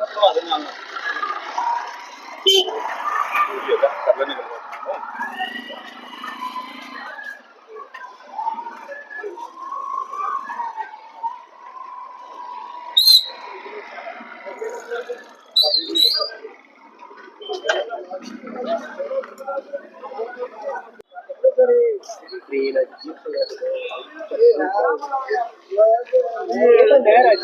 Takut. ਨਹਿਰ ਹੈ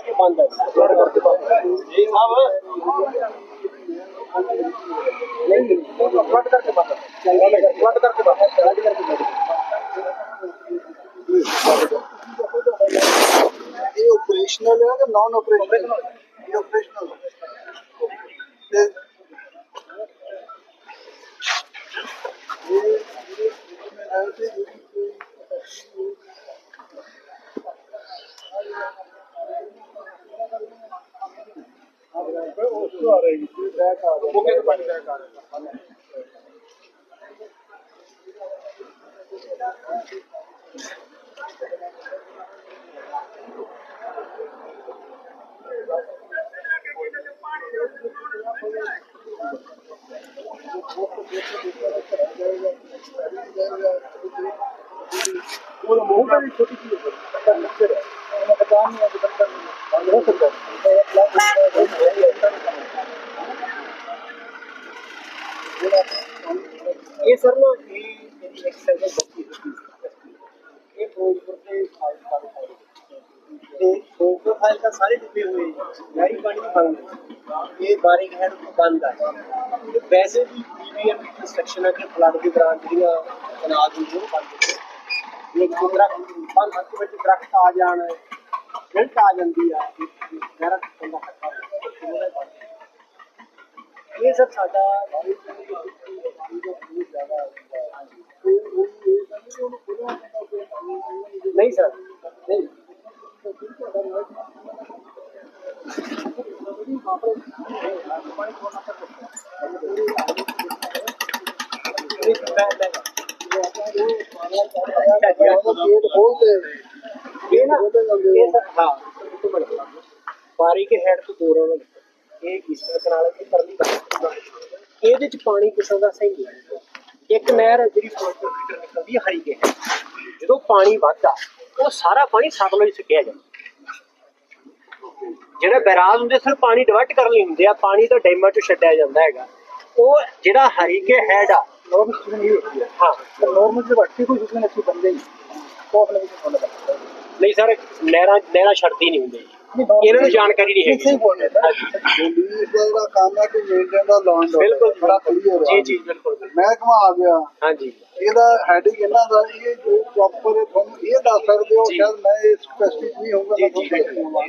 ਜੀ ਬੰਦ ਹੈ ਜੀ। ਸਾਹਿਬ ਨਹੀਂ ਫਲੱਡ ਕਰਕੇ ਬੰਦ ਫਲੱਡ ਕਰਕੇ ਬੰਦ ਫਲੱਡ ਕਰਕੇ ਬੰਦ ਇਹ ਆਪਰੇਸ਼ਨਲ ਹੈ ਕਿ ਨਾਨ ਆਪਰੇਸ਼ਨਲ ਮੌਕੇ ਤੇ ਪਾਣੀ ਦਾ ਕਾਰਨ ਉਹਦਾ ਮੂੰਹ ਵੀ ਛੋਟੀ ਜਿਹੀ ਹੈ ਤਾਂ ਲੱਗਦਾ ਹੈ ਉਹਨਾਂ ਦਾ ਕੰਮ ਨਹੀਂ ਹੈ ਬੰਦਾ ਨਹੀਂ। ਹੋ ਸਕਦਾ। ਫਾਇਰਿੰਗ ਹੈਡ ਬੰਦ ਆ। ਤੇ ਵੈਸੇ ਵੀ ਪੀਵੀਐਮ ਦੀ ਕੰਸਟਰਕਸ਼ਨ ਆ ਕਿ ਫਲੱਡ ਦੇ ਦੌਰਾਨ ਜਿਹੜੀਆਂ ਅਨਾਜ ਨੂੰ ਉਹ ਬੰਦ ਇਹ ਕੁਦਰਾ ਬੰਦ ਹੱਥ ਵਿੱਚ ਦਰਖਤ ਆ ਜਾਣ ਬਿਲਟ ਆ ਜਾਂਦੀ ਆ ਦਰਖਤ ਕੰਦਾ ਖੱਟਾ ਇਹ ਸਭ ਸਾਡਾ ਨਹੀਂ ਸਰ, ਨਹੀਂ। ਇਹ ਨਾ ਇਹ ਸਰ ਹਾਂ ਬਾਰੀ ਕੇ ਹੈਡ ਤੋਂ ਦੂਰ ਹੋਣਾ ਇਹ ਇਸ ਤਰ੍ਹਾਂ ਨਾਲ ਇਹ ਪਰਲੀ ਪਾਸੇ ਇਹਦੇ ਚ ਪਾਣੀ ਕਿਸਮ ਦਾ ਸਹੀ ਹੈ। ਇੱਕ ਨਹਿਰ ਜਿਹੜੀ ਫਿਰੋਜ਼ਪੁਰ ਫੀਟਰ ਨਿਕਲਦੀ ਹੈ ਹਰੀ ਕੇ ਜਦੋਂ ਪਾਣੀ ਵੱਧਦਾ, ਉਹ ਸਾਰਾ ਪਾਣੀ ਸਤਲੁਜ ਸੁੱਕਿਆ ਜਾਂਦਾ। ਜਿਹੜੇ ਬੈਰਾਜ ਹੁੰਦੇ ਸਿਰ ਪਾਣੀ ਡਿਵਰਟ ਕਰਨ ਲਈ ਹੁੰਦੇ ਆ ਪਾਣੀ ਤਾਂ ਡੈਮਾਂ ਚੋਂ ਛੱਡਿਆ ਜਾਂਦਾ ਹੈਗਾ ਉਹ ਜਿਹੜਾ ਹਰੀ ਕੇ ਹੈਡ ਆ नॉर्मल स्टूडेंट ये होती है ਹਾਂ नॉर्मल से बढ़ती कोई उसमें अच्छी बन गई तो अपने भी होने लगता है ਨਹੀਂ ਸਰ ਨਹਿਰਾਂ ਨਹਿਰਾਂ ਛੱਡਦੀ ਨਹੀਂ ਹੁੰਦੀ ਇਹਨਾਂ ਨੂੰ ਜਾਣਕਾਰੀ ਨਹੀਂ ਹੈਗੀ। ਪੁਲਿਸ ਦਾ ਜਿਹੜਾ ਕੰਮ ਹੈ ਕਿ ਮੇਨਟੇਨ ਦਾ ਲਾਂਡ ਬਿਲਕੁਲ ਬੜਾ ਕਲੀਅਰ ਜੀ ਜੀ ਬਿਲਕੁਲ। ਮਹਿਕਮਾ ਆ ਗਿਆ। ਹਾਂਜੀ। ਇਹਦਾ ਹੈਡਿੰਗ ਇਹਨਾਂ ਦਾ ਇਹ ਜੋ ਪ੍ਰੋਪਰ ਤੁਹਾਨੂੰ ਇਹ ਦੱਸ ਸਕਦੇ ਹੋ। ਸ਼ਾਇਦ ਮੈਂ ਇਹ ਸਪੈਸਿਫਿਕ ਨਹੀਂ ਹੋਊਗਾ ਜੀ, ਮੈਂ ਜੀ, ਤੁਹਾਨੂੰ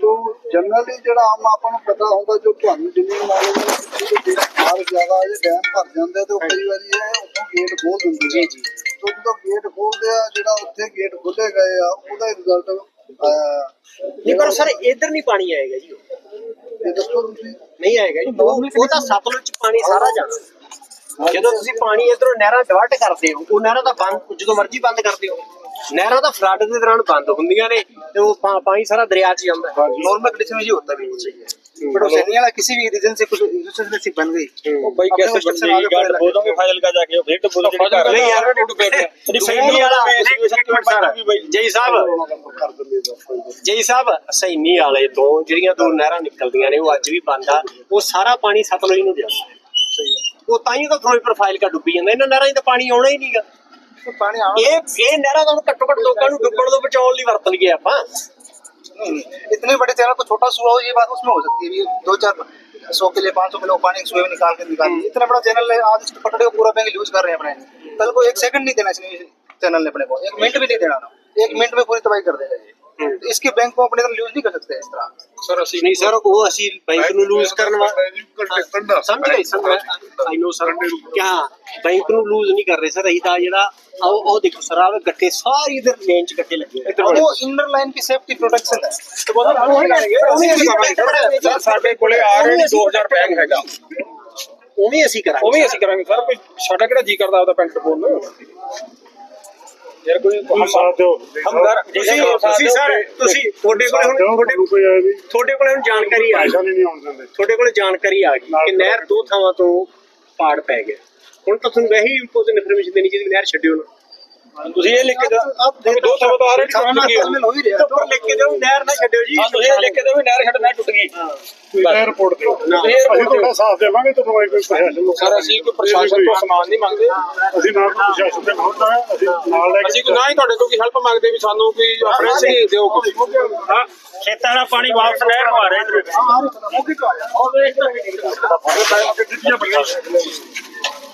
ਤੋ ਜਨਰਲੀ ਜਿਹੜਾ ਆਮ ਆਪਾਂ ਨੂੰ ਪਤਾ ਹੁੰਦਾ ਜੋ ਤੁਹਾਨੂੰ ਜਿੰਨੀ ਨੌਲੇਜ ਹੈ ਕਿ ਬਾਹਰ ਜ਼ਿਆਦਾ ਜੇ ਡੈਮ ਭਰ ਜਾਂਦੇ ਤੇ ਉਹ ਕਈ ਵਾਰੀ ਇਹ ਉੱਥੋਂ ਗੇਟ ਖੋਲ ਦਿੰਦੇ ਜੀ ਜੀ। ਤੋ ਜਦੋਂ ਗੇਟ ਖੋਲਦੇ ਆ ਜਿਹੜਾ ਉੱਥੇ ਗੇਟ ਖੋਲੇ ਗਏ ਆ ਉਹਦਾ ਰਿਜ਼ਲਟ ਨਹੀਂ ਪਰ ਸਰ ਇਧਰ ਨਹੀਂ ਪਾਣੀ ਆਏਗਾ ਜੀ ਨਹੀਂ ਆਏਗਾ ਜੀ। ਉਹ ਤਾਂ ਸਤਲੁਜ ਚ ਪਾਣੀ ਸਾਰਾ ਜਾਣਾ। ਜਦੋਂ ਤੁਸੀਂ ਪਾਣੀ ਇਧਰੋਂ ਨਹਿਰਾਂ ਡਿਵਰਟ ਕਰਦੇ ਹੋ ਉਹ ਨਹਿਰਾਂ ਦਾ ਬੰਦ ਜਦੋਂ ਮਰਜ਼ੀ ਬੰਦ ਕਰਦੇ ਹੋ। ਨਹਿਰਾਂ ਤਾਂ ਫਲੱਡ ਦੇ ਦੌਰਾਨ ਬੰਦ ਹੁੰਦੀਆਂ ਨੇ ਤੇ ਉਹ ਪਾਣੀ ਸਾਰਾ ਦਰਿਆ 'ਚ ਜਾਂਦਾ ਨੋਰਮਲ ਕੰਡੀਸ਼ਨ ਵਿੱਚ ਹੁੰਦਾ ਵੀ ਨਹੀਂ ਚਾਹੀਏ बट वो सैनी वाला किसी भी रीजन से कुछ रिलेशनशिप बन गई ਉਹ ਬਾਈ अपने कैसे hostel से बंदी आगे गार्ड बढ़ने बोलोगे फाइल का जाके फिर तो बोल नहीं यार, तेरी ਸਹੀ फैमिली ਵਾਲਾ वाला में ਇੱਕ सिचुएशन ਮਿੰਟ के ਸਰ बाद भी भाई ਜੈ ਸਾਹਿਬ ਕਰ ਦਿੰਦੇ ਦੱਸੋ ਜੈ ਸਾਹਿਬ ਸੈਨੀ ਵਾਲੇ ਤੋਂ ਜਿਹੜੀਆਂ ਦੋ ਨਹਿਰਾਂ ਨਿਕਲਦੀਆਂ ਨੇ ਉਹ ਅੱਜ ਵੀ ਬੰਦ ਆ ਉਹ ਸਾਰਾ ਪਾਣੀ ਸਤਲੁਜ ਨੂੰ ਜਾਂਦਾ ਉਹ ਤਾਂ ਹੀ ਤਾਂ ਫਿਰੋਜ਼ਪੁਰ ਫਾਈਲ ਕਾ ਡੁੱਬੀ ਜਾਂਦਾ ਇਹਨਾਂ ਨਹਿਰਾਂ 'ਚ ਤਾਂ ਪਾਣੀ ਆਉਣਾ ਹੀ ਨਹੀਂਗਾ तो पानी आना ਇਹ ਇਹ ਨਹਿਰਾਂ ਤਾਂ ਹੁਣ ਘੱਟੋ ਘੱਟ ਲੋਕਾਂ ਨੂੰ ਡੁੱਬਣ ਤੋਂ ਬਚਾਉਣ ਲਈ ਵਰਤ ਲਈਏ ਆਪਾਂ नहीं नहीं इतने बड़े चैनल को छोटा सुआ हो ये बात उसमें हो सकती है ये दो चार सौ के लिए पाँच सौ किलो पानी सुबह में निकाल के निकाल इतना बड़ा चैनल है आज इसको पकड़े को पूरा बैंक यूज कर रहे हैं अपने कल को एक सेकंड नहीं देना चाहिए चैनल ने अपने को एक मिनट भी नहीं देना एक मिनट में पूरी तबाही कर देगा ये तो इसके बैंक को अपने तरह यूज नहीं कर सकते इस तरह सर ਅਸੀਂ ਨਹੀਂ ਸਰ ਉਹ ਅਸੀਂ ਬੈਂਕ ਨੂੰ ਲੂਜ਼ ਕਰਨ ਵਾਸਤੇ ਸਮਝ ਗਏ ਸਰ ਆਈ ਨੋ ਸਰ ਕਿਆ ਬੈਂਕ ਨੂੰ ਲੂਜ਼ ਨਹੀਂ ਕਰ ਰਹੇ ਸਰ ਅਸੀਂ ਤਾਂ ਜਿਹੜਾ ਉਹ ਉਹ ਦੇਖੋ ਸਰ ਆਵੇ ਗੱਟੇ ਸਾਰੀ ਇਧਰ ਰੇਂਜ ਚ ਗੱਟੇ ਲੱਗੇ ਹੋਏ। वो इनर लाइन की सेफ्टी प्रोटेक्शन है ਤੇ ਉਹ ਤਾਂ ਉਹੀ ਕਰਾਂਗੇ ਉਹੀ ਅਸੀਂ ਕਰਾਂਗੇ ਸਰ ਸਾਡੇ ਕੋਲੇ ਆਲਰੇਡੀ 2000 ਬੈਗ ਹੈਗਾ ਉਵੇਂ ਅਸੀਂ ਕਰਾਂਗੇ ਉਹ ਵੀ ਅਸੀਂ ਕਰਾਂਗੇ ਸਰ ਕੋਈ ਸਾਡਾ ਕਿਹੜਾ ਜੀ ਕਰਦਾ ਉਹਦਾ ਪੈਂਟ ਪਾਉਣ ਨੂੰ ਤੁਹਾਡੇ ਕੋਲ ਜਾਣਕਾਰੀ ਆ ਗਈ। ਤੁਹਾਡੇ ਕੋਲ ਜਾਣਕਾਰੀ ਆ ਗਈ ਕਿ ਨਹਿਰ ਦੋ ਥਾਵਾਂ ਤੋਂ ਪਾੜ ਪੈ ਗਿਆ। ਹੁਣ ਤਾਂ ਤੁਹਾਨੂੰ ਵੈਸੇ ਹੀ ਇਨਫੋਰਮੇਸ਼ਨ ਦੇਣੀ ਚਾਹੀਦੀ ਨਹਿਰ ਛੱਡਿਓ ਨਾ। ਤੁਸੀਂ ਇਹ ਲਿਖ ਕੇ ਦਿਓ ਦੋ ਸ਼ਬਦ ਆ ਰਹੇ ਟੁੱਟ ਗਈ ਉੱਪਰ ਲਿਖ ਕੇ ਦਿਓ ਨਹਿਰ ਨਾ ਛੱਡਿਓ ਜੀ ਤੁਸੀਂ ਇਹ ਲਿਖ ਕੇ ਦਿਓ ਨਹਿਰ ਛੱਡ ਮੈਂ ਟੁੱਟ ਗਈ ਤੁਸੀਂ ਰਿਪੋਰਟ ਦਿਓ ਅਸੀਂ ਤੁਹਾਡਾ ਸਾਥ ਦੇਵਾਂਗੇ ਤੁਹਾਨੂੰ ਕੋਈ ਪ੍ਰਸ਼ਾਸਨ ਸਰ ਅਸੀਂ ਕੋਈ ਪ੍ਰਸ਼ਾਸਨ ਤੋਂ ਸਮਾਨ ਨਹੀਂ ਮੰਗਦੇ ਅਸੀਂ ਨਾਲ ਪ੍ਰਸ਼ਾਸਨ ਤੇ ਪਹੁੰਚਦਾ ਹੈ ਅਸੀਂ ਨਾਲ ਲੈ ਕੇ ਅਸੀਂ ਨਾ ਹੀ ਤੁਹਾਡੇ ਤੋਂ ਕੋਈ ਹੈਲਪ ਮੰਗਦੇ ਵੀ ਸਾਨੂੰ ਕੋਈ ਰੈਫਰੈਂਸ ਹੀ ਦਿਓ ਕੋਈ ਹਾਂ ਖੇਤਾਂ ਦਾ ਪਾਣੀ ਵਾਪਸ ਨਹਿਰ ਨੂੰ ਆ ਰਿਹਾ ਇਧਰ ਉਹ ਕੀ ਕਰ ਰਿਹਾ ਉਹ ਵੇਖ ਤਾਂ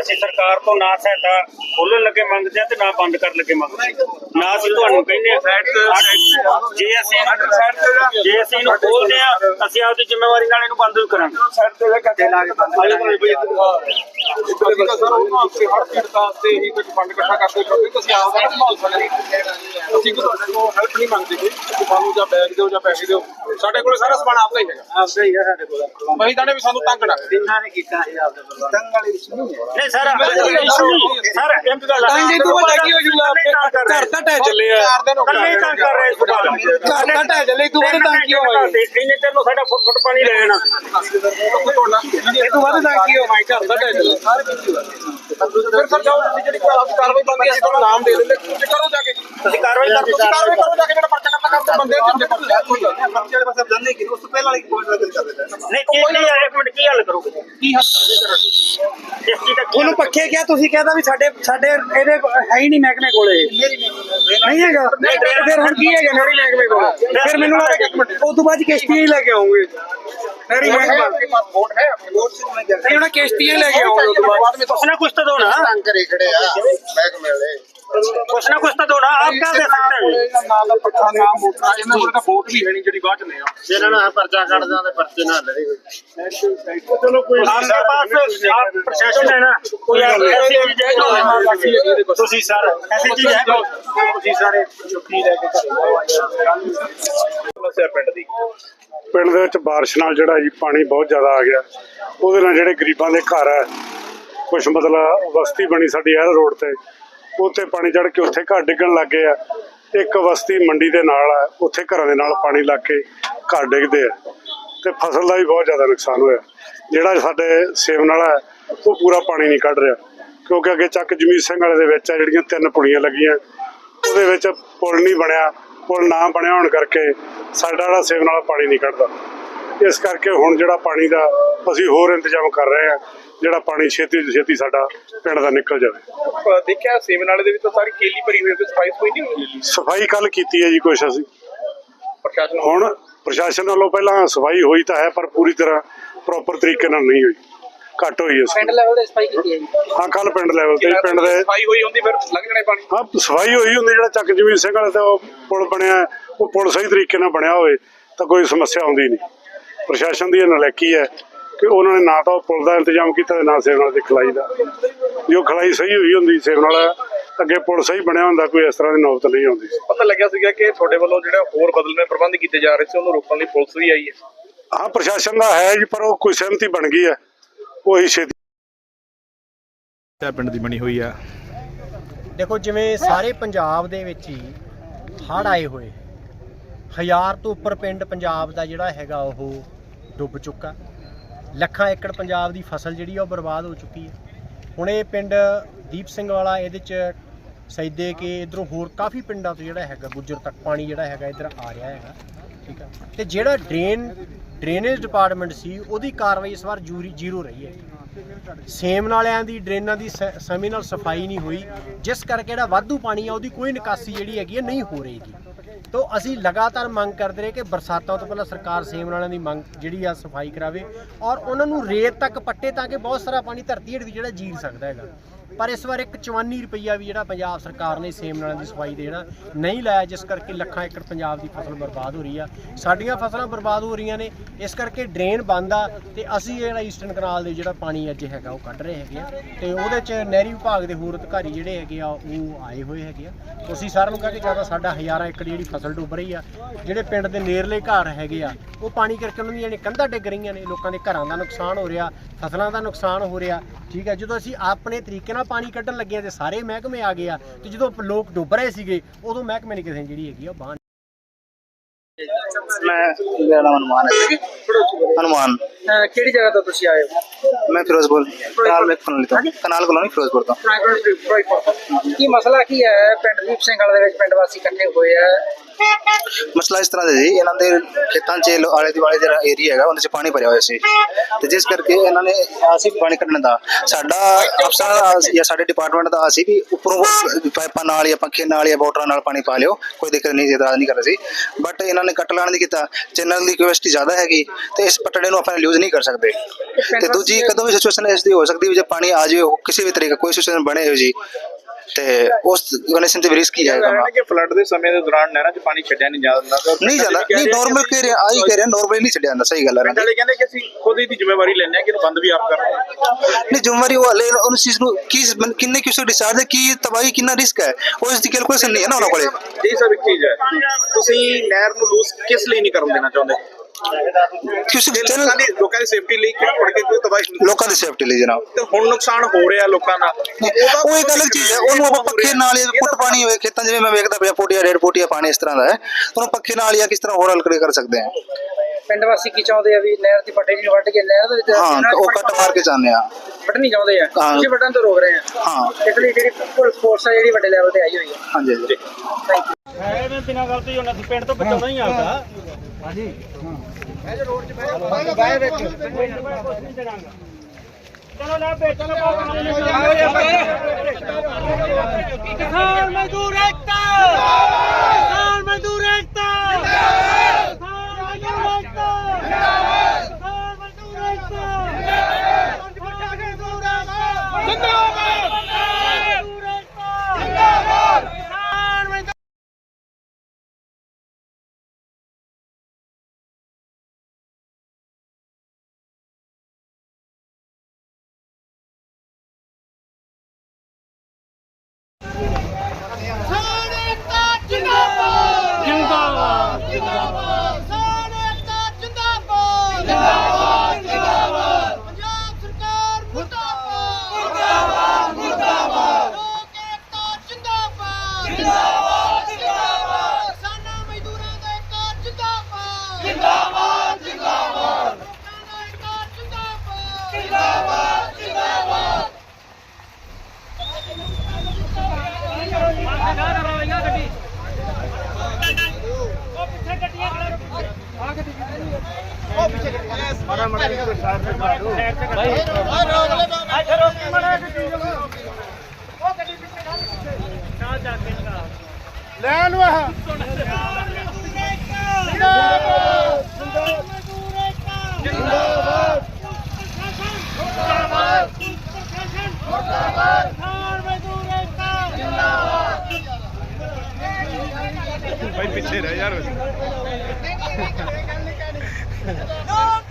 ਅਸੀਂ ਸਰਕਾਰ ਤੋਂ ਨਾ ਸਹਾਇਤਾ ਖੋਲਣ ਲੱਗੇ ਮੰਗਦੇ ਆ ਤੇ ਨਾ ਬੰਦ ਕਰਨ ਲੱਗੇ ਮੰਗਦੇ। ਨਾ ਅਸੀਂ ਤੁਹਾਨੂੰ ਕਹਿੰਦੇ ਆ ਜੇ ਅਸੀਂ ਜੇ। ਅਸੀਂ ਇਹਨੂੰ ਖੋਲਦੇ ਆ ਅਸੀਂ ਆਪਦੀ ਜ਼ਿੰਮੇਵਾਰੀ ਨਾਲ ਇਹਨੂੰ ਬੰਦ ਵੀ ਕਰਾਂਗੇ। ਸਾਈਡ ਤੇ ਲੈ ਕੇ ਲਾ ਕੇ ਬੰਦ ਆਲੇ ਭਾਈ ਬਈ ਅਸੀਂ ਤਾਂ ਸਰ ਉਹਨਾਂ ਆਪਸੇ ਹਰ ਪੀੜਤਾ ਤੇ ਹੀ ਕੁਝ ਫੰਡ ਇਕੱਠਾ ਕਰਦੇ ਫਿਰਦੇ ਤੁਸੀਂ ਆਪ ਦਾ ਸੰਭਾਲ ਸਕਦੇ ਅਸੀਂ ਕੋਈ ਤੁਹਾਡੇ ਕੋਲ ਹੈਲਪ ਨਹੀਂ ਮੰਗਦੇ ਕੋਈ ਕਿ ਸਾਨੂੰ ਜਾਂ ਬੈਗ ਦਿਓ ਜਾਂ ਪੈਸੇ ਦਿਓ। ਸਾਡੇ ਕੋਲ ਸਾਰਾ ਸਮਾਨ ਆਪਦਾ ਹੀ ਹੈਗਾ। ਆਪਦਾ ਹੀ ਹੈ ਸਾਡੇ ਕੋਲ। ਭਾਈ ਤਾਂ ਵੀ ਸਾਨੂੰ ਤੰਗ ਨਾ ਦਿਨਾਂ ਨੇ ਕੀਤਾ ਹੈ ਆਪਦੇ ਕੋਲ। ਤੰਗ ਵਾਲੀ ਇਸ਼ੂ ਨਹੀਂ ਹੈ। ਨਹੀਂ ਸਰ ਸਰ ਇੱਕ ਗੱਲ ਤੰਗ ਇੱਕ ਵਾਰ ਲੱਗੀ ਹੋ ਜੂਗਾ ਘਰ ਦਾ ਟੈ ਚੱਲੇ ਆ ਕੱਲੇ ਤੰਗ ਕਰ ਰਹੇ ਇਸ ਗੱਲ ਘਰ ਦਾ ਟੈ ਚੱਲੇ ਤੂੰ ਵੱਧ ਤੰਗ ਕਿਉਂ ਹੋਇਆ ਇੰਨੇ ਚਿਰ ਨੂੰ ਸਾਡਾ ਫੁੱਟ ਫੁੱਟ ਪਾਣੀ ਰਹਿਣਾ ਇਹ ਤੋਂ ਵੱਧ ਤੰਗ ਕਿਉਂ ਹੋਇਆ? ਘਰ ਦਾ ਟੈ ਚੱਲੇ ਸਾਰੇ ਵਿੱਚ ਫਿਰ ਸਰ ਜਾਓ ਜਿਹੜੀ ਕਾਰਵਾਈ ਬੰਦੀ ਅਸੀਂ ਤੁਹਾਨੂੰ ਨਾਮ ਦੇ ਦਿੰਦੇ ਕਰੋ ਜਾ ਕੇ ਤੁਸੀਂ ਕਰੋ ਕਾਰਵਾਈ ਕਰ ਤੁਸੀਂ ਕਾਰਵਾਈ ਕਰੋ ਜਾ ਕੇ ਜਿਹੜਾ ਪਰਚਾ ਕੱਟਣਾ ਕਰਦੇ ਬੰਦੇ ਜਿੰਦੇ ਪਰਚਾ ਕੋਈ ਪਰਚੇ ਵਾਲੇ ਪਾਸੇ ਜਾਣੇ ਕਿ ਉਸ ਤੋਂ ਪਹਿਲਾਂ ਵਾਲੀ ਕੋਈ ਗੱਲ ਕਰ ਦਿੰਦਾ ਨਹੀਂ ਤੇ ਨਹੀਂ ਯਾਰ ਇੱਕ ਮਿੰਟ ਕੀ ਹੱਲ ਕਰੋਗੇ? ਕੀ ਹੱਲ ਕਰੋਗੇ ਇਸ ਤੱਕ ਉਹਨੂੰ ਪੱਖੇ ਕਿਹਾ ਤੁਸੀਂ ਕਹਿੰਦਾ ਵੀ ਸਾਡੇ ਸਾਡੇ ਇਹਦੇ ਹੈ ਹੀ ਨਹੀਂ ਮਹਿਕਮੇ ਕੋਲੇ। ਮੇਰੀ ਨਹੀਂ ਹੈਗਾ। ਫਿਰ ਹੁਣ ਕੀ ਹੈਗਾ ਮੇਰੀ ਮਹਿਕਮੇ ਕੋਲੇ? ਫਿਰ ਮੈਨੂੰ ਲੱਗਦਾ ਉਸ ਤੋਂ ਬਾਅਦ ਕਿਸ਼ਤੀ ਹੀ ਲੈ ਕੇ ਆਉਂਗੇ। ਮੇਰੀ ਮਹਿਕਮੇ ਕੋਲੇ ਪਾਸ ਵੋਟ ਹੈ ਵੋਟ ਸੇ ਨਹੀਂ ਜਾਣਾ ਨਹੀਂ ਉਹਨਾਂ ਕਿਸ਼ਤੀਆਂ ਲੈ ਕੇ ਆਉਂਗੇ ਉਸ ਤੋਂ ਬਾਅਦ। ਮੈਂ ਕੁਛ ਤਾਂ ਦੋ ਨਾ ਤੰਗ ਕਰੇ ਖੜੇ ਆ ਮਹਿਕਮੇ ਵਾਲੇ। ਕੁਛ ਨਾ ਕੁਛ ਤਾਂ ਦੋ ਨਾ ਆਪ ਕਾ ਦੇ ਸਕਤੇ ਹੋ ਨਾ ਦਾ ਪੱਖਾ ਨਾ ਮੋਟਰ ਇਹਨਾਂ ਕੋਲ ਤਾਂ ਵੋਟ ਵੀ ਹੈ ਨਹੀਂ ਜਿਹੜੀ ਬਾਅਦ ਚ ਲੈ ਆ ਇਹਨਾਂ ਨੂੰ ਪਰਚਾ ਕੱਢ ਜਾਂਦੇ ਪਰਚੇ ਨਾਲ ਲੜੇ ਚਲੋ ਕੋਈ आपके पास आप प्रशासन है ना कोई ऐसी चीज है जो ਤੁਸੀਂ ਸਰ ऐसी चीज है जो ਤੁਸੀਂ ਸਾਰੇ ਚੁੱਕੀ ਲੈ ਕੇ ਘਰੇ ਸਮੱਸਿਆ ਪਿੰਡ ਦੀ ਪਿੰਡ ਦੇ ਵਿੱਚ ਬਾਰਿਸ਼ ਨਾਲ ਜਿਹੜਾ ਜੀ ਪਾਣੀ ਬਹੁਤ ਜ਼ਿਆਦਾ ਆ ਗਿਆ ਉਹਦੇ ਨਾਲ ਜਿਹੜੇ ਗਰੀਬਾਂ ਦੇ ਘਰ ਹੈ ਕੁਝ ਮਤਲਬ ਬਸਤੀ ਬਣੀ ਸਾਡੀ ਇਹ ਰੋਡ ਤੇ ਉੱਥੇ ਪਾਣੀ ਚੜ ਕੇ ਉੱਥੇ ਘਰ ਡਿੱਗਣ ਲੱਗ ਗਏ ਆ। ਇੱਕ ਵਸਤੀ ਮੰਡੀ ਦੇ ਨਾਲ ਆ, ਉੱਥੇ ਘਰਾਂ ਦੇ ਨਾਲ ਪਾਣੀ ਲੱਗ ਕੇ ਘਰ ਡਿੱਗਦੇ ਆ। ਤੇ ਫਸਲ ਦਾ ਵੀ ਬਹੁਤ ਜ਼ਿਆਦਾ ਨੁਕਸਾਨ ਹੋਇਆ। ਜਿਹੜਾ ਸਾਡੇ ਸੇਵ ਨਾਲ ਹੈ, ਉਹ ਪੂਰਾ ਪਾਣੀ ਨਹੀਂ ਕੱਢ ਰਿਹਾ। ਕਿਉਂਕਿ ਅੱਗੇ ਚੱਕ ਜਮੀਤ ਸਿੰਘ ਵਾਲੇ ਦੇ ਵਿੱਚ ਆ ਜਿਹੜੀਆਂ ਤਿੰਨ ਪੁਲੀਆਂ ਲੱਗੀਆਂ। ਉਹਦੇ ਵਿੱਚ ਪੁਲ ਨਹੀਂ ਬਣਿਆ, ਪੁਲ ਨਾ ਬਣਿਆ ਹੋਣ ਕਰਕੇ ਸਾਡਾ ਜਿਹੜਾ ਸੇਵ ਨਾਲ ਪਾਣੀ ਨਹੀਂ ਕੱਢਦਾ। ਇਸ ਕਰਕੇ ਹੁਣ ਜਿਹੜਾ ਪਾਣੀ ਦਾ ਅਸੀਂ ਹੋਰ ਇੰਤਜ਼ਾਮ ਕਰ ਰਹੇ ਹਾਂ। ਜਿਹੜਾ ਪਾਣੀ ਛੇਤੀ ਤੋਂ ਛੇਤੀ ਸਾਡਾ ਪਿੰਡ ਦਾ ਨਿਕਲ ਜਾਵੇ। ਦੇਖਿਆ ਸੇਵਨ ਵਾਲੇ ਦੇ ਵਿੱਚ ਤਾਂ ਸਾਰੀ ਕੇਲੀ ਭਰੀ ਹੋਈ ਹੈ ਸਫ਼ਾਈ ਕੋਈ ਨਹੀਂ ਹੋਈ ਸਫ਼ਾਈ ਕੱਲ ਕੀਤੀ ਹੈ ਜੀ ਕੁਛ ਅਸੀਂ। ਪ੍ਰਸ਼ਾਸਨ ਹੁਣ ਪ੍ਰਸ਼ਾਸਨ ਵੱਲੋਂ ਪਹਿਲਾਂ ਸਫ਼ਾਈ ਹੋਈ ਤਾਂ ਹੈ ਪਰ ਪੂਰੀ ਤਰ੍ਹਾਂ ਪ੍ਰੋਪਰ ਤਰੀਕੇ ਨਾਲ ਨਹੀਂ ਹੋਈ। ਘੱਟ ਹੋਈ ਹੈ ਸਫ਼ਾਈ। ਲੈਵਲ ਤੇ ਸਫ਼ਾਈ ਕੀਤੀ ਹੈ ਜੀ? ਹਾਂ ਕੱਲ ਪਿੰਡ ਲੈਵਲ ਤੇ ਪਿੰਡ ਦੇ ਸਫ਼ਾਈ ਹੋਈ ਹੁੰਦੀ ਫਿਰ ਲੰਘ ਜਾਣੇ ਪਾਣੀ? ਹਾਂ ਸਫ਼ਾਈ ਹੋਈ ਹੁੰਦੀ ਜਿਹੜਾ ਚੱਕ ਜਮੀਨ ਸਿੰਘ ਵਾਲੇ ਤੇ ਉਹ ਪੁਲ ਬਣਿਆ ਉਹ ਪੁਲ ਸਹੀ ਤਰੀਕੇ ਨਾਲ ਬਣਿਆ ਹੋਵੇ ਤਾਂ ਕੋਈ ਸਮੱਸਿਆ ਆਉਂਦੀ ਨਹੀਂ। ਪ੍ਰਸ਼ਾਸਨ ਦੀ ਇਹ ਨਲਾਇਕੀ ਹੈ। ਕਿ ਉਹਨਾਂ ਨੇ ਨਾ ਤਾਂ ਪੁਲ ਦਾ ਇੰਤਜ਼ਾਮ ਕੀਤਾ ਤੇ ਨਾ ਸੇਵ ਨਾਲ ਦੀ ਖਲਾਈ ਦਾ। ਜੋ ਖਲਾਈ ਸਹੀ ਹੋਈ ਹੁੰਦੀ ਸੇਵ ਨਾਲ ਅੱਗੇ ਪੁਲ ਸਹੀ ਬਣਿਆ ਹੁੰਦਾ ਕੋਈ ਇਸ ਤਰ੍ਹਾਂ ਦੀ ਨੌਬਤ ਨਹੀਂ ਆਉਂਦੀ ਪਤਾ ਲੱਗਿਆ ਸੀਗਾ ਕਿ ਤੁਹਾਡੇ ਵੱਲੋਂ ਜਿਹੜਾ ਹੋਰ ਬਦਲਵੇਂ ਪ੍ਰਬੰਧ ਕੀਤੇ ਜਾ ਰਹੇ ਸੀ ਉਹਨੂੰ ਰੋਕਣ ਲਈ ਪੁਲਿਸ ਵੀ ਆਈ ਹੈ। ਹਾਂ ਪ੍ਰਸ਼ਾਸਨ ਦਾ ਹੈ ਜੀ ਪਰ ਉਹ ਕੋਈ ਸਹਿਮਤੀ ਬਣ ਗਈ ਹੈ। ਉਹੀ ਛੇਤੀ ਤਾਂ ਪਿੰਡ ਦੀ ਬਣੀ ਹੋਈ ਆ। ਦੇਖੋ ਜਿਵੇਂ ਸਾਰੇ ਪੰਜਾਬ ਦੇ ਵਿੱਚ ਹੀ ਹੜ੍ਹ ਆਏ ਹੋਏ ਹਜ਼ਾਰ ਤੋਂ ਉੱਪਰ ਪਿੰਡ ਪੰਜਾਬ ਦਾ ਜਿਹੜਾ ਹੈਗਾ ਉਹ ਡੁੱਬ ਚੁੱਕਾ। ਲੱਖਾਂ ਏਕੜ ਪੰਜਾਬ ਦੀ ਫਸਲ ਜਿਹੜੀ ਆ ਉਹ ਬਰਬਾਦ ਹੋ ਚੁੱਕੀ ਹੈ। ਹੁਣ ਇਹ ਪਿੰਡ ਦੀਪ ਸਿੰਘ ਵਾਲਾ, ਇਹਦੇ ਚ ਸੈਦੇ ਕੇ ਇਧਰੋਂ ਹੋਰ ਕਾਫੀ ਪਿੰਡਾਂ ਤੋਂ ਜਿਹੜਾ ਹੈਗਾ ਗੁੱਜਰ ਤੱਕ ਪਾਣੀ ਜਿਹੜਾ ਹੈਗਾ ਇਧਰ ਆ ਰਿਹਾ ਹੈਗਾ, ਠੀਕ ਆ। ਤੇ ਜਿਹੜਾ ਡਰੇਨ, ਡਰੇਨੇਜ ਡਿਪਾਰਟਮੈਂਟ ਸੀ, ਉਹਦੀ ਕਾਰਵਾਈ ਇਸ ਵਾਰ ਜੂਰੀ, ਜ਼ੀਰੋ ਰਹੀ ਹੈ। ਸੇਮ ਨਾਲਿਆਂ ਦੀ, ਡਰੇਨਾਂ ਦੀ ਸ- ਸਮੇਂ ਨਾਲ ਸਫ਼ਾਈ ਨਹੀਂ ਹੋਈ, ਜਿਸ ਕਰਕੇ ਜਿਹੜਾ ਵਾਧੂ ਪਾਣੀ ਆ ਉਹਦੀ ਕੋਈ ਨਿਕਾਸੀ ਜਿਹੜੀ ਹੈਗੀ ਹੈ ਨਹੀਂ ਹੋ ਰਹੀ। ਤੋ ਅਸੀਂ ਲਗਾਤਾਰ ਮੰਗ ਕਰਦੇ ਰਹੇ ਕਿ ਬਰਸਾਤਾਂ ਤੋਂ ਪਹਿਲਾਂ ਸਰਕਾਰ ਸੇਮ ਨਾਲਿਆਂ ਦੀ ਮੰਗ ਜਿਹੜੀ ਆ ਸਫ਼ਾਈ ਕਰਾਵੇ ਔਰ ਉਹਨਾਂ ਨੂੰ ਰੇਤ ਤੱਕ ਪੱਟੇ ਤਾਂ ਕਿ ਬਹੁਤ ਸਾਰਾ ਪਾਣੀ ਧਰਤੀ ਹੇਠ ਵੀ ਜਿਹੜਾ ਜੀਰ ਸਕਦਾ ਹੈਗਾ। ਪਰ ਇਸ ਵਾਰ ਇੱਕ 54 ਰੁਪਈਆ ਵੀ ਜਿਹੜਾ ਪੰਜਾਬ ਸਰਕਾਰ ਨੇ ਸੇਮ ਨਾਲਾਂ ਦੀ ਸਫ਼ਾਈ ਦੇ ਜਿਹੜਾ ਨਹੀਂ ਲਾਇਆ, ਜਿਸ ਕਰਕੇ ਲੱਖਾਂ ਏਕੜ ਪੰਜਾਬ ਦੀ ਫਸਲ ਬਰਬਾਦ ਹੋ ਰਹੀ ਆ। ਸਾਡੀਆਂ ਫਸਲਾਂ ਬਰਬਾਦ ਹੋ ਰਹੀਆਂ ਨੇ, ਇਸ ਕਰਕੇ ਡਰੇਨ ਬੰਦ ਆ ਤੇ ਅਸੀਂ ਜਿਹੜਾ ਈਸਟਰਨ ਕਨਾਲ ਦੇ ਜਿਹੜਾ ਪਾਣੀ ਅੱਜ ਹੈਗਾ, ਉਹ ਕੱਢ ਰਹੇ ਹੈਗੇ ਆ। ਤੇ ਉਹਦੇ ਚ ਨਹਿਰੀ ਵਿਭਾਗ ਦੇ ਹੋਰ ਅਧਿਕਾਰੀ ਜਿਹੜੇ ਹੈਗੇ ਆ, ਉਹ ਆਏ ਹੋਏ ਹੈਗੇ ਆ। ਤੁਸੀਂ ਸਾਰਿਆਂ ਨੂੰ ਕਹਾਂ ਕਿ ਜ਼ਿਆਦਾ ਸਾਡਾ ਹਜ਼ਾਰਾਂ ਏਕੜ ਜਿਹੜੀ ਫਸਲ ਡੁੱਬ ਰਹੀ ਆ, ਜਿਹੜੇ ਪਿੰਡ ਦੇ ਨੇੜਲੇ ਘਰ ਹੈਗੇ ਆ, ਉਹ ਪਾਣੀ ਕਰਕੇ ਉਹਨਾਂ ਦੀਆਂ ਜਿਹੜੀਆਂ ਕੰਧਾਂ ਡਿੱਗ ਰਹੀਆਂ ਨੇ, ਲੋਕਾਂ ਦੇ ਘਰਾਂ ਦਾ ਨੁਕਸਾਨ ਹੋ ਰਿਹਾ, ਫਸਲਾਂ ਦਾ ਨੁਕਸਾਨ ਹੋ ਰਿਹਾ। ਠੀਕ ਹੈ ਜਦੋਂ ਅਸੀਂ ਆਪਣੇ ਤਰੀਕੇ ਨਾਲ ਪਾਣੀ ਕੱਢਣ ਲੱਗਿਆ ਤੇ ਸਾਰੇ ਮਹਿਕਮੇ ਆ ਗਏ ਆ ਤੇ ਜਦੋਂ ਲੋਕ ਡੁੱਬ ਰਹੇ ਸੀਗੇ ਉਦੋਂ ਮਹਿਕਮੇ ਨੇ ਕਿਸੇ ਜਿਹੜੀ ਹੈਗੀ ਆ ਬਾਹਰ ਮੈਂ ਹਨੂਮਾਨ ਕਿਹੜੀ ਜਗ੍ਹਾ ਤੋਂ ਤੁਸੀਂ ਆਏ ਹੋ? ਮੈਂ ਫਿਰੋਜ਼ਪੁਰ ਕਨਾਲ ਵਿੱਚ ਕਨਾਲ ਤੋਂ ਕਨਾਲ ਕਲੋਨੀ ਫਿਰੋਜ਼ਪੁਰ ਤੋਂ। ਕੀ ਮਸਲਾ ਕੀ ਹੈ? ਪਿੰਡ ਦੀਪ ਸਿੰਘ ਵਾਲੇ ਦੇ ਵਿੱਚ ਪਿੰਡ ਵਾਸੀ ਇਕੱਠੇ ਹੋਏ ਆ। ਮਸਲਾ ਇਸ ਤਰ੍ਹਾਂ ਦਾ ਜੀ ਇਹਨਾਂ ਦੇ ਖੇਤਾਂ 'ਚ ਲੋ- ਆਲੇ ਦੁਆਲੇ ਜਿਹੜਾ ਏਰੀਆ ਹੈਗਾ, ਉਹਦੇ 'ਚ ਪਾਣੀ ਭਰਿਆ ਹੋਇਆ ਸੀ। ਤੇ ਜਿਸ ਕਰਕੇ ਇਹਨਾਂ ਨੇ ਅਸੀਂ ਪਾਣੀ ਕੱਢਣ ਦਾ। ਸਾਡਾ ਅਫਸਰ ਦਾ ਜਾਂ ਸਾਡੇ ਡਿਪਾਰਟਮੈਂਟ ਦਾ ਅਸੀਂ ਵੀ ਉੱਪਰੋਂ ਪਾਈਪਾਂ ਨਾਲ ਜਾਂ ਪੱਖੇ ਨਾਲ ਜਾਂ ਮੋਟਰਾਂ ਨਾਲ ਪਾਣੀ ਪਾ ਲਿਓ, ਕੋਈ ਦਿੱਕਤ ਨਹੀਂ, ਇਤਰਾਜ਼ ਨਹੀਂ ਕਰ ਰਹੇ ਸੀ। ਬਟ ਇਹਨਾਂ ਨੇ ਕੱਟ ਲਾਣ ਦੀ ਕੀਤਾ ਚੈਨਲ ਦੀ ਕੈਪੈਸਿਟੀ ਜ਼ਿਆਦਾ ਹੈਗੀ, ਤੇ ਇਸ ਪਟੜੇ ਨੂੰ ਆਪਾਂ ਯੂਜ਼ ਨਹੀਂ ਕਰ ਸਕਦੇ। ਤੇ ਦੂਜੀ ਕਦੋਂ ਵੀ ਸਿਚੁਏਸ਼ਨ ਇਸ ਦੀ ਹੋ ਸਕਦੀ ਵੀ ਜੇ ਪਾਣੀ ਆ ਜਾਵੇ, ਉਹ ਕਿਸੇ ਵੀ ਤਰੀਕੇ, ਕੋਈ ਸਿਚੁਏਸ਼ਨ ਬਣੇ ਹੋ ਜੀ। ਤੇ ਉਸ ਕੰਡੀਸ਼ਨ ਤੇ ਵੀ ਰਿਸਕ ਹੀ ਜਾਏਗਾ ਵਾ। ਕਿ ਫਲੱਡ ਦੇ ਸਮੇਂ ਦੇ ਦੌਰਾਨ ਨਹਿਰਾਂ 'ਚ ਪਾਣੀ ਛੱਡਿਆ ਨਹੀਂ ਜਾਂਦਾ। ਤੇ ਨਹੀਂ ਜਾਂਦਾ। ਨਹੀਂ ਨਾਰਮਲ ਕਹਿ ਰਿਹਾ ਆਹੀ ਕਹਿ ਰਿਹਾ ਨਾਰਮਲ ਨਹੀਂ ਛੱਡਿਆ ਜਾਂਦਾ। ਸਹੀ ਗੱਲ ਹੈ ਪਿੰਡ ਵਾਲੇ ਕਹਿੰਦੇ ਕਿ ਅਸੀਂ ਖੁਦ ਹੀ ਦੀ ਜ਼ਿੰਮੇਵਾਰੀ ਲੈਂਦੇ ਹਾਂ ਕਿ ਇਹਨੂੰ ਬੰਦ ਵੀ ਆਪ ਕਰ ਨਹੀਂ ਜ਼ਿੰਮੇਵਾਰੀ ਉਹ ਲੈ ਉਸ ਚੀਜ਼ ਨੂੰ ਕੀ ਕਿੰਨੇ ਕਿਉਂ ਡਿਸਚਾਰਜ ਹੈ ਕੀ ਤਬਾਹੀ ਕਿੰਨਾ ਰਿਸਕ ਹੈ? ਉਹ ਇਸ ਦੀ ਕੈਲਕੂਲੇਸ਼ਨ ਨਹੀਂ ਹੈ ਨਾ ਉਹਨਾਂ ਕੋਲੇ। ਇਹ ਸਭ ਇੱਕ ਚੀਜ਼ ਹੈ। ਤੁਸੀਂ ਨਹਿਰ ਨੂੰ ਲੂਜ਼ ਕਿਸ ਲਈ ਨਹੀਂ ਕਰਨ ਦੇਣਾ ਚਾਹੁੰਦੇ? ਕਿਸੇ ਲੋਕਾਂ ਚੈਨਲ ਦੀ ਲੋਕਾਂ ਦੀ ਸੇਫਟੀ ਲਈ ਕਿ ਮੁੜ ਕੇ ਕੋਈ ਤਬਾਹੀ ਲੋਕਾਂ ਦੀ ਸੇਫਟੀ ਲਈ ਜਨਾਬ। ਤੇ ਹੁਣ ਨੁਕਸਾਨ ਹੋ ਰਿਹਾ ਲੋਕਾਂ ਦਾ। ਉਹ ਇੱਕ ਅਲੱਗ ਚੀਜ਼ ਹੈ ਉਹਨੂੰ ਆਪਾਂ ਪੱਖੇ ਨਾਲ ਜਾਂ ਫੁੱਟ ਪਾਣੀ ਹੋਵੇ ਖੇਤਾਂ ਜਿਵੇਂ ਮੈਂ ਵੇਖਦਾ ਪਿਆ ਪੋਟੀਆ ਡੇਢ ਪੋਟੀਆ ਪਾਣੀ ਇਸ ਤਰ੍ਹਾਂ ਦਾ ਹੈ। ਉਹਨੂੰ ਪੱਖੇ ਨਾਲ ਜਾਂ ਕਿਸ ਤਰ੍ਹਾਂ ਹੋਰ ਹਲਕੜੇ ਕਰ ਸਕਦੇ ਹਾਂ ਪਿੰਡ ਵਾਸੀ ਕੀ ਚਾਹੁੰਦੇ ਆ ਵੀ ਨਹਿਰ ਦੀ ਪੱਟੇ ਨੂੰ ਵੱਢ ਕੇ ਨਹਿਰ ਦੇ ਵਿੱਚ ਹਾਂ ਉਹ ਕੱਟ ਮਾਰ ਕੇ ਚਾਹੁੰਦੇ ਆ। ਵੱਢਣੀ ਚਾਹੁੰਦੇ ਆ। ਹਾਂ। ਤੁਸੀਂ ਵੱਢਣ ਤੋਂ ਰੋਕ ਰਹੇ ਆ। ਹਾਂ। ਇਸ ਲਈ ਜਿਹੜੀ ਫੋਰਸ ਆ ਜਿਹੜੀ ਵੱਡੇ ਲੈਵਲ ਤੇ ਆਈ ਹੋਈ ਹੈ ਹਾਂਜੀ ਹਾਂਜੀ। ਹੈ ਮੈਂ ਬਿਨਾਂ ਗੱਲ ਤੋਂ ਹੀ ਹੁਣ ਅਸੀਂ ਪਿੰਡ ਤੋਂ ਬਚਾਉਣਾ ਹੀ ਆਉਂਦਾ ਚਲੋ ਲੈ ਬੇ ਚਲੋ ਕਿਸਾਨ ਮਜ਼ਦੂਰ ਏਕਤਾ। ਭਾਈ ਪਿੱਛੇ ਰਹਿ ਯਾਰ। ਲੋਕ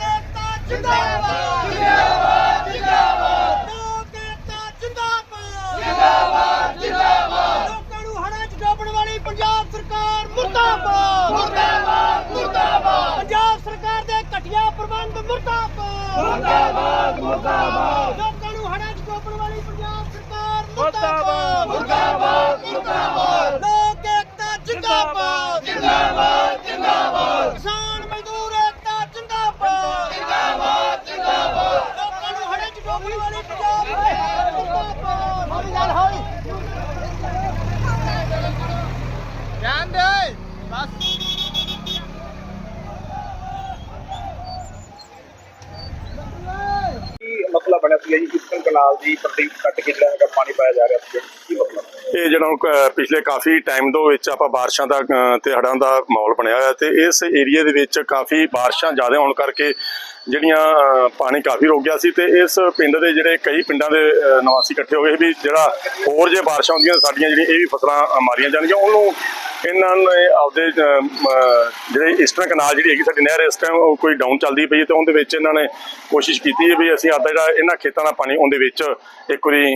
ਏਕਤਾ ਜਿੰਦਾਬਾਦ। ਜਿੰਦਾਬਾਦ ਜਿੰਦਾਬਾਦ। ਲੋਕ ਏਕਤਾ ਜਿੰਦਾਬਾਦ। ਜਿੰਦਾਬਾਦ ਜਿੰਦਾਬਾਦ। ਲੋਕਾਂ ਨੂੰ ਹੜ੍ਹਾਂ 'ਚ ਡੋਬਣ ਵਾਲੀ ਪੰਜਾਬ ਸਰਕਾਰ ਮੁਰਦਾਬਾਦ। ਮੁਰਦਾਬਾਦ ਮੁਰਦਾਬਾਦ। ਪੰਜਾਬ ਸਰਕਾਰ ਦੇ ਘਟੀਆ ਪ੍ਰਬੰਧ ਮੁਰਦਾਬਾਦ। ਮੁਰਦਾਬਾਦ ਮੁਰਦਾਬਾਦ। ਲੋਕਾਂ ਨੂੰ ਹੜ੍ਹਾਂ 'ਚ ਡੋਬਣ ਵਾਲੀ ਪੰਜਾਬ ਸਰਕਾਰ ਮੁਰਦਾਬਾਦ ਮੁਰਦਾਬਾਦ ਲੋਕ ਏਕਤਾ ਜਿੰਦਾਬਾਦ ਜਿੰਦਾਬਾਦ ਜਿੰਦਾਬਾਦ ਕਿਸਾਨ ਮਜ਼ਦੂਰ ਏਕਤਾ ਜਿੰਦਾਬਾਦ ਜਿੰਦਾਬਾਦ ਜਿੰਦਾਬਾਦ ਲੋਕਾਂ ਨੂੰ ਹੜੇ ਚ ਡੋਬਣ ਵਾਲੀ ਪੰਜਾਬ ਸਰਕਾਰ ਮੁਰਦਾਬਾਦ ਹੌਲੀ ਗੱਲ ਹੌਲੀ ਧਿਆਨ ਦੇ ਬਸ ਕੀ ਮਸਲਾ ਬਣਿਆ ਸੀ ਜੀ ਕਿਸਨ ਕਨਾਲ ਦੀ ਪ੍ਰਤੀਕ ਕੱਟ ਕੇ ਜਿਹੜਾ ਹੈਗਾ ਪਾਣੀ ਪਾਇਆ ਜਾ ਰਿਹਾ ਸੀ। ਕੀ ਮਤਲਬ? ਇਹ ਜਿਹੜਾ ਅਹ, ਪਿਛਲੇ ਕਾਫੀ ਟਾਈਮ ਤੋਂ ਵਿੱਚ ਆਪਾਂ ਬਾਰਿਸ਼ਾਂ ਦਾ ਅਹ, ਤੇ ਹੜ੍ਹਾਂ ਦਾ ਮਾਹੌਲ ਬਣਿਆ ਹੋਇਆ ਤੇ ਇਸ ਏਰੀਆ ਦੇ ਵਿੱਚ ਕਾਫੀ ਬਾਰਿਸ਼ਾਂ ਜ਼ਿਆਦਾ ਹੋਣ ਕਰਕੇ ਜਿਹੜੀਆਂ ਪਾਣੀ ਕਾਫੀ ਰੁਕ ਗਿਆ ਸੀ ਤੇ ਇਸ ਪਿੰਡ ਦੇ ਜਿਹੜੇ ਕਈ ਪਿੰਡਾਂ ਦੇ ਨਿਵਾਸੀ ਇਕੱਠੇ ਹੋ ਗਏ ਵੀ ਜਿਹੜਾ ਹੋਰ ਜੇ ਬਾਰਿਸ਼ਾਂ ਹੁੰਦੀਆਂ ਸਾਡੀਆਂ ਜਿਹੜੀਆਂ ਇਹ ਵੀ ਫਸਲਾਂ ਮਾਰੀਆਂ ਜਾਣਗੀਆਂ। ਉਹਨੂੰ ਇਹਨਾਂ ਨੇ ਆਪਦੇ ਜਿਹੜੇ ਇਸ ਤਰ੍ਹਾਂ ਕਨਾਲ ਜਿਹੜੀ ਹੈਗੀ ਸਾਡੀ ਨਹਿਰ ਇਸ ਟਾਈਮ ਉਹ ਕੋਈ ਡਾਊਨ ਚੱਲਦੀ ਪਈ ਹੈ ਤੇ ਉਹਦੇ ਵਿੱਚ ਇਹਨਾਂ ਨੇ ਕੋਸ਼ਿਸ਼ ਕੀਤੀ ਹੈ ਵੀ ਅਸੀਂ ਆਪਦਾ ਜਿਹੜਾ ਇਹਨਾਂ ਖੇਤਾਂ ਦਾ ਪਾਣੀ ਉਹਦੇ ਵਿੱਚ ਇੱਕ ਵਾਰੀ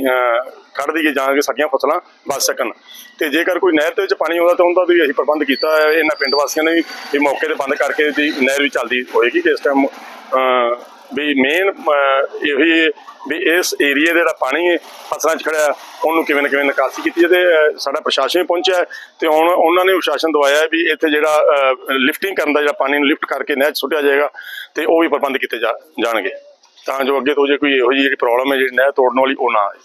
ਕੱਢ ਦਈਏ ਜਾਂ ਕਿ ਸਾਡੀਆਂ ਫਸਲਾਂ ਬਚ ਸਕਣ। ਤੇ ਜੇਕਰ ਕੋਈ ਨਹਿਰ ਦੇ ਵਿੱਚ ਪਾਣੀ ਆਉਂਦਾ ਤਾਂ ਉਹਦਾ ਵੀ ਅਸੀਂ ਪ੍ਰਬੰਧ ਕੀਤਾ ਹੈ। ਇਹਨਾਂ ਪਿੰਡ ਵਾਸੀਆਂ ਨੇ ਵੀ ਇਹ ਮੌਕੇ ਤੇ ਬੰਦ ਕਰਕੇ ਦੀ ਨਹਿਰ ਵੀ ਚੱਲਦੀ ਹੋਏਗੀ। ਕਿ ਇਸ ਟਾਈਮ ਵੀ ਮੇਨ ਇਹੀ ਵੀ ਇਸ ਏਰੀਆ ਦੇ ਜਿਹੜਾ ਪਾਣੀ ਹੈ, ਫਸਲਾਂ 'ਚ ਖੜਿਆ ਉਹਨੂੰ ਕਿਵੇਂ ਨਾ ਕਿਵੇਂ ਨਿਕਾਸੀ ਕੀਤੀ ਜਾਏ ਤੇ ਸਾਡਾ ਪ੍ਰਸ਼ਾਸਨ ਵੀ ਪਹੁੰਚਿਆ ਹੈ। ਤੇ ਹੁਣ ਉਹਨਾਂ ਨੇ ਪ੍ਰਸ਼ਾਸਨ ਦਵਾਇਆ ਵੀ ਇੱਥੇ ਜਿਹੜਾ ਲਿਫਟਿੰਗ ਕਰਨ ਦਾ ਜਿਹੜਾ ਪਾਣੀ ਨੂੰ ਲਿਫਟ ਕਰਕੇ ਨਹਿਰ 'ਚ ਸੁੱਟਿਆ ਜਾਏਗਾ ਤੇ ਉਹ ਵੀ ਪ੍ਰਬੰਧ ਕੀਤੇ ਜਾਣਗੇ। ਤਾਂ ਜੋ ਅੱਗੇ ਤੋਂ ਜੇ ਕੋਈ ਇਹੋ ਜਿਹੀ ਜਿਹੜੀ ਪ੍ਰੋਬਲਮ ਹੈ ਜਿਹੜੀ ਨਹਿਰ ਤੋੜਨ ਵਾਲੀ ਉਹ ਨਾ ਆਏ।